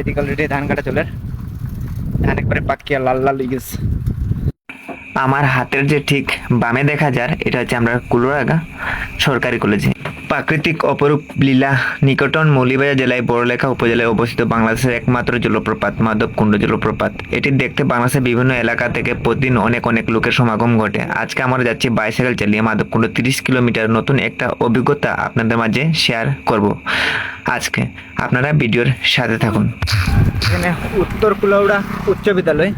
এদিকে অলরেডি ধান কাটা চলে। ধান একবারে পাকিয়া লাল লাল হয়ে গেছে আমার হাতের যে ঠিক বামে দেখা যার, এটা হচ্ছে আমরা কুলোরাগা সরকারি কলেজে প্রাকৃতিক অপরূপ লীলা নিকটন মৌলিবাজার জেলায় বড়লেখা উপজেলায় অবস্থিত বাংলাদেশের একমাত্র জলপ্রপাত, মাধবকুণ্ড জলপ্রপাত। এটি দেখতে বাংলাদেশের বিভিন্ন এলাকা থেকে প্রতিদিন অনেক অনেক লোকের সমাগম ঘটে। আজকে আমরা যাচ্ছি বাইসাইকেল চালিয়ে মাধবকুণ্ড, তিরিশ কিলোমিটার নতুন একটা অভিজ্ঞতা আপনাদের মাঝে শেয়ার করব। আজকে আপনারা ভিডিওর সাথে থাকুন। এখানে উত্তর কুলাউড়া উচ্চ বিদ্যালয়।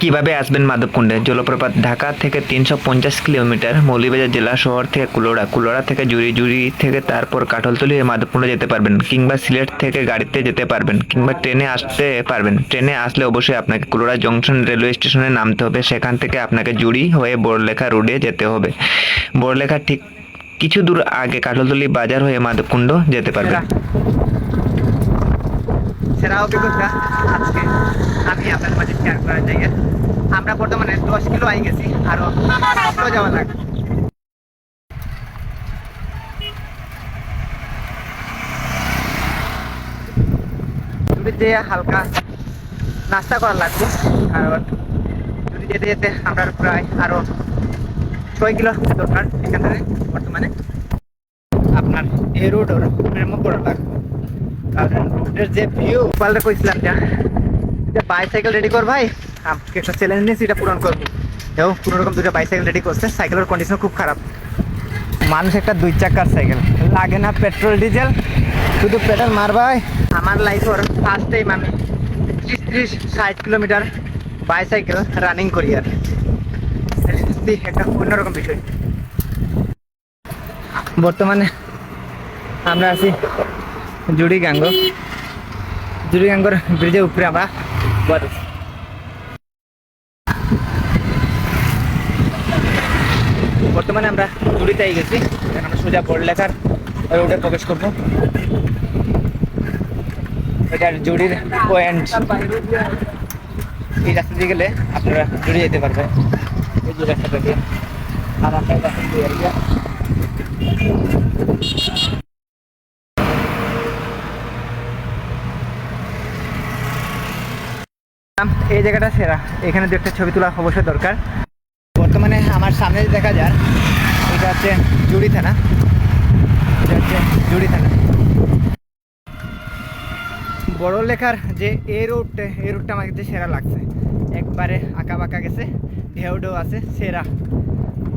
কীভাবে আসবেন মাধবকুণ্ডে? জলপ্রপাত ঢাকা থেকে তিনশো পঞ্চাশ কিলোমিটার মৌলিবাজার জেলা শহর থেকে কুলোড়া কুলোড়া থেকে জুড়ি জুড়ি থেকে তারপর কাঠলতলি হয়ে মাধবকুণ্ডে যেতে পারবেন কিংবা সিলেট থেকে গাড়িতে যেতে পারবেন কিংবা ট্রেনে আসতে পারবেন। ট্রেনে আসলে অবশ্যই আপনাকে কুলোড়া জংশন রেলওয়ে স্টেশনে নামতে হবে। সেখান থেকে আপনাকে জুড়ি হয়ে বড়লেখা রোডে যেতে হবে। বড়লেখা ঠিক কিছু দূর আগে কাঠলতলি বাজার হয়ে মাধবকুণ্ড যেতে পারবেন। সেরা অভিজ্ঞতা আজকে আমি আপনার মাঝে শেয়ার করার জায়গা। আমরা বর্তমানে দশ কিলো আই গেছি, আরও যাওয়া লাগবে। হালকা নাস্তা করা লাগবে কারণ যদি যেতে যেতে আমরা প্রায় আরও ছয় কিলো দরকার এখান থেকে বর্তমানে। আপনার এই রোড প্রেম করা লাগবে। রোডের যে ভিউ পাল্টা কইছিলাম যা। যে বাইসাইকেল রেডি কর ভাই। আমাকে একটা চ্যালেঞ্জ নিয়েছি, এটা পূরণ করব। দেখো, কোনো রকম দুটো বাইসাইকেল রেডি করছে সাইকেলের কন্ডিশন খুব খারাপ। মানুষ একটা দুই চাকার সাইকেল লাগে না পেট্রোল ডিজেল শুধু পেট্রোল মার ভাই। আমার লাইফের ফার্স্ট টাইম আমি ত্রিশ ত্রিশ, ষাট কিলোমিটার বাইসাইকেল রানিং করি আর। একটা অন্যরকম বিষয়। বর্তমানে আমরা আছি জুড়ি গাঙ্গ। জুড়ি গাঙ্গর ব্রিজের উপরে আমরা বসে আছি। বর্তমানে আমরা জুড়িতেই গেছি। এখন সোজা বড়লেখার রোডে প্রবেশ করব। এটার জুড়ির পয়েন্ট এই রাস্তা দিয়ে গেলে আপনারা জুড়ে যেতে পারবেন। এই যে রাস্তাটা দিয়ে। আমরা এই জায়গাটা সেরা। এখানে দু একটা ছবি তোলা অবশ্যই দরকার। বর্তমানে আমার সামনে যে দেখা যায় এটা হচ্ছে জুড়ি থানা। এটা হচ্ছে জুড়ি থানা। বড় লেখার যে এই রোডটা এই রোডটা আমার কাছে সেরা লাগছে। একবারে আঁকা বাঁকা গেছে ঢেউ ঢেউ আছে, সেরা।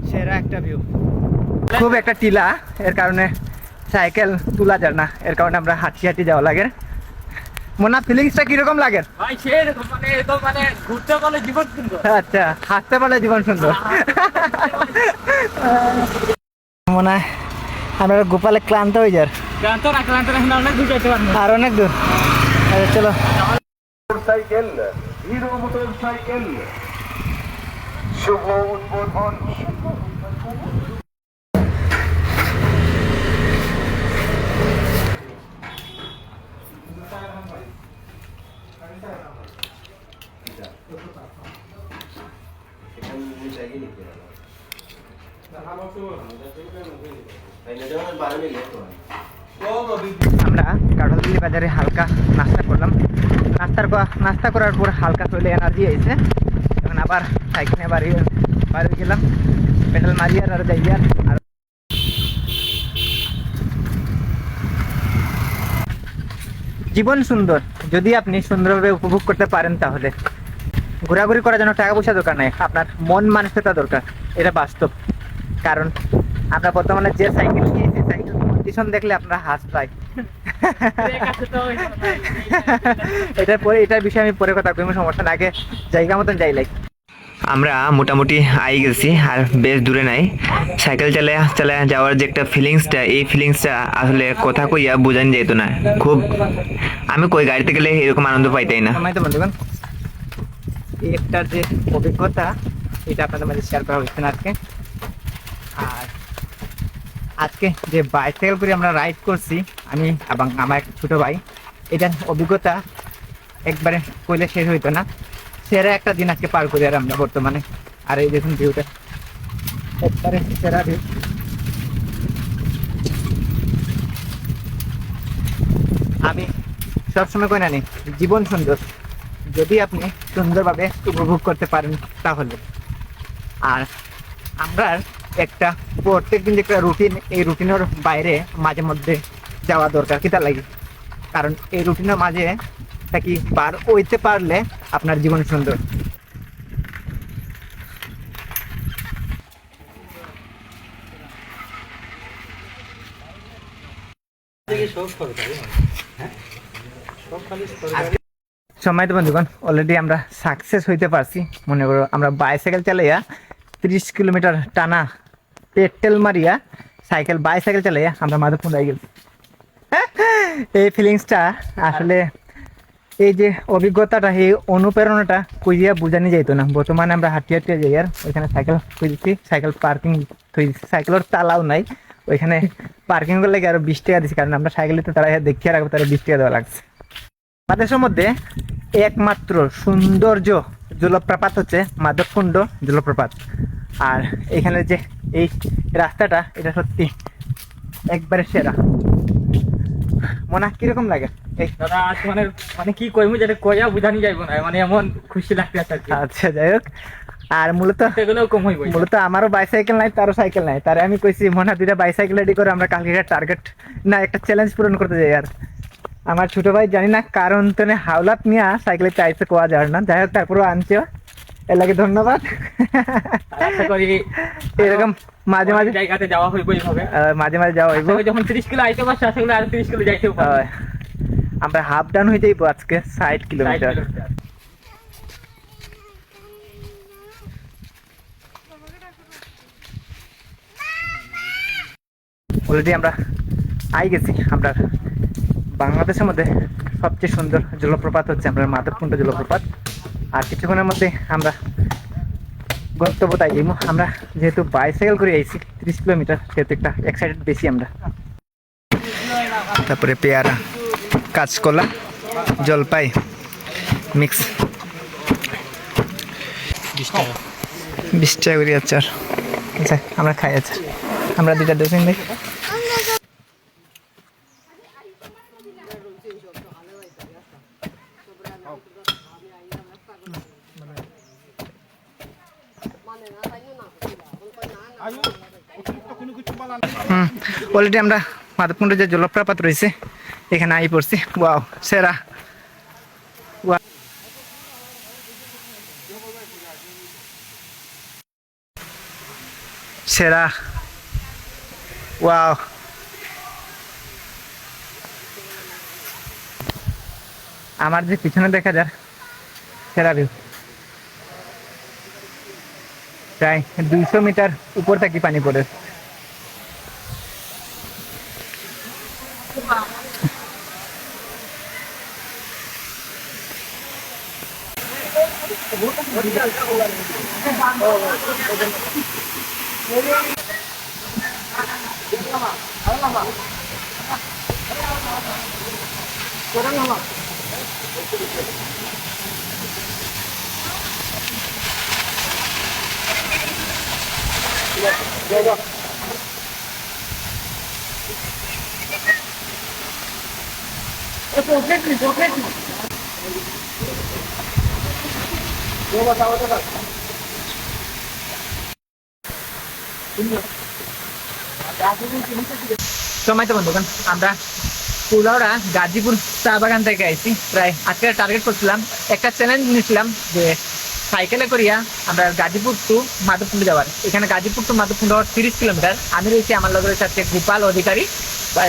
সেরা একটা ভিউ খুব একটা টিলা, এর কারণে সাইকেল তোলা যায় না। এর কারণে আমরা হাঁটি হাঁটি যাওয়া লাগে। মোনা ফিলিংসটা কীরকম লাগে? ভাই সে মানে তো মানে ঘুরতে পারলে জীবন সুন্দর। আচ্ছা হাসতে পারলে জীবন সুন্দর। মনে আমরা গোপালে ক্লান্ত হয়ে যার ক্লান্ত না ক্লান্ত না এখন অনেক দূর যেতে পারব। আর অনেক দূর। আচ্ছা চলো। Motorcycle hero motorcycle. শুভ উদ্বোধন। আমরা কাঠলদিল্লি বাজারে হালকা নাস্তা করলাম। নাস্তার নাস্তা করার পর হালকা শরীরে এনার্জি আইছে। এখন আবার সাইকেলে বাড়ি বাড়ি গেলাম। পেডাল মারি আর যাই আর জীবন সুন্দর। যদি আপনি সুন্দরভাবে উপভোগ করতে পারেন তাহলে। ঘোরাঘুরি করার জন্য টাকা পয়সা দরকার নাই আপনার মন মানসিকতা দরকার এটা বাস্তব। কারণ আমরা বর্তমানে যে সাইকেল কিনেছি সাইকেল কন্ডিশন দেখলে আপনার হাস পাই এটার পরে এটার বিষয়ে আমি পরে কথা কোনো সমস্যা না আগে জায়গা মতন যাই লাইক আমরা মোটামুটি আই গেছি, আর বেশ দূরে নাই। সাইকেল চালায় চালায় যাওয়ার যে একটা ফিলিংসটা এই ফিলিংসটা আসলে কথা কইয়া বোঝান যেত না। খুব, আমি কই গাড়িতে গেলে এরকম আনন্দ পাইতাই না। সম্মানিত বন্ধুগণ এই একটা যে অভিজ্ঞতা, এটা আপনাদের মাঝে শেয়ার করা হচ্ছে না আজকে। আর আজকে যে বাইসাইকেল করে আমরা রাইড করছি, আমি এবং আমার এক ছোট ভাই, এটার অভিজ্ঞতা একবারে কইলে শেষ হইতো না। সেরা একটা দিন আজকে পার করি আর আমরা বর্তমানে। আর এই দেখুন ভিউটা একবারে সেরা ভিউ আমি সবসময় কই না নি, জীবন সুন্দর। যদি আপনি সুন্দরভাবে উপভোগ করতে পারেন তাহলে। আর আমরা একটা প্রত্যেকদিন যে একটা রুটিন এই রুটিনের বাইরে মাঝে মধ্যে যাওয়া দরকার। কিতা লাগে? কারণ এই রুটিনের মাঝে থাকি পার হইতে পারলে আপনার জীবন সুন্দর? সময় তো বন্ধুগণ অলরেডি আমরা সাকসেস হইতে পারছি। মনে করো আমরা বাইসাইকেল চালাইয়া তিরিশ কিলোমিটার টানা পেট্রোল মারিয়া সাইকেল বাইসাইকেল চালাইয়া আমরা মাধবপুর হয়ে গেছি। এই ফিলিংসটা আসলে এই যে অভিজ্ঞতাটা, এই অনুপ্রেরণাটা কইয়া বোঝানি যাইত না। বর্তমানে আমরা হাঁটিয়ে হাঁটিয়ে যাই আর, ওইখানে সাইকেল খুঁজেছি সাইকেল পার্কিং সাইকেলের তালাও নাই। ওইখানে পার্কিং করলে আরও বিশ টাকা দিচ্ছি কারণ আমরা সাইকেলে তো তারা দেখিয়ে রাখব তারা বিশ টাকা দেওয়া লাগছে। বাংলাদেশের মধ্যে একমাত্র সৌন্দর্য জলপ্রপাত হচ্ছে মাধবকুণ্ড জলপ্রপাত। আর এখানে যে এই রাস্তাটা, এটা সত্যি একবারে সেরা। মনে কীরকম লাগে? দাদা আজ মানে মানে কি কইমু যেটা কইয়া বুঝানি যাইব না মানে এমন খুশি লাগতে আছে আর কি। আচ্ছা যাই হোক। আর মূলত সেগুলোও কম হইব মূলত আমারও বাইসাইকেল নাই তারও সাইকেল নাই। তারে আমি কইছি মনে দুইটা বাইসাইকেল রেডি করে আমরা কালকে টার্গেট না একটা চ্যালেঞ্জ পূরণ করতে যাই আর। আমার ছোট ভাই জানি না কারণ তো হাওলাত নিয়ে সাইকেলে চাইছে কোয়া যার না। যাই হোক তারপরেও আনছো। এর লাগে ধন্যবাদ। আশা করি এরকম মাঝে মাঝে জায়গাতে যাওয়া হইব এইভাবে। মাঝে মাঝে যাওয়া হইব। যখন তিরিশ কিলো আইতে পারছে আশা করি আর তিরিশ কিলো যাইতেও পারব। আমরা হাফ ডাউন হয়ে যাইবো আজকে ষাট কিলোমিটার। অলরেডি আমরা আই গেছি। আমরা বাংলাদেশের মধ্যে সবচেয়ে সুন্দর জলপ্রপাত হচ্ছে আমরা মাধবকুণ্ড জলপ্রপাত। আর কিছুক্ষণের মধ্যে আমরা গন্তব্য তাই আমরা যেহেতু বাইসাইকেল করে আইছি তিরিশ কিলোমিটার সেহেতু একটা এক্সাইটেড বেশি আমরা। তারপরে পেয়ারা। কাঁচকলা, জলপাই মিক্স বিশ টাকা করে আচার। আচ্ছা আমরা খাই আচার। আমরা দুটা দিই হুম অলরেডি আমরা মাধবকুণ্ডে যে জলপ্রপাত রয়েছে এখানে আই পড়ছি। ওয়াও সেরা। সেরা। ওয়াও আমার যে পিছনে দেখা যায় সেরা ভিউ প্রায় দুইশো মিটার উপর থাকি পানি পড়ে। Ô, concreto, concreto. সময় তো আমরা কুলাউড়া গাজীপুর চা বাগান থেকে আইছি। প্রায় আজকে টার্গেট করছিলাম, একটা চ্যালেঞ্জ নিয়েছিলাম যে সাইকেলে করিয়া আমরা গাজীপুর টু মাধবকুণ্ড যাওয়ার। এখানে গাজীপুর টু তিরিশ কিলোমিটার। আমি রয়েছি আমার লগের সাথে গোপাল অধিকারী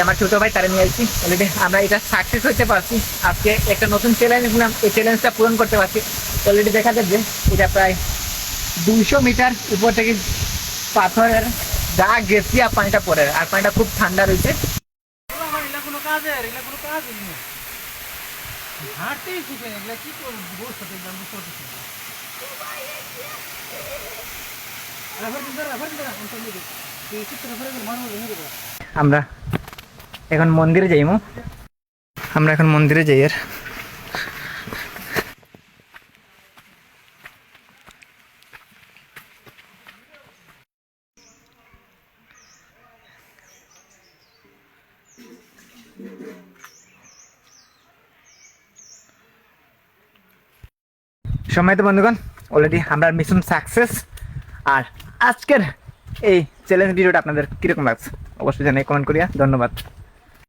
আমার ছোট ভাই তারা নিয়ে আসছি অলরেডি আমরা এটা সাকসেস হতে পারছি। আজকে একটা নতুন চ্যালেঞ্জ নিলাম এই চ্যালেঞ্জটা পূরণ করতে পারছি। অলরেডি দেখা যাবে যে এটা প্রায় দুইশো মিটার উপর থেকে পাথরের যা গেছি আর পানিটা পরে আর পানিটা খুব ঠান্ডা রয়েছে। আমরা এখন মন্দিরে যাইমু আমরা এখন মন্দিরে যাই আর সময় তো বন্ধুগণ অলরেডি আমরা মিশন সাকসেস আর আজকের এই চ্যালেঞ্জ ভিডিওটা আপনাদের কীরকম লাগছে? অবশ্যই জানাই কমেন্ট করিয়া ধন্যবাদ।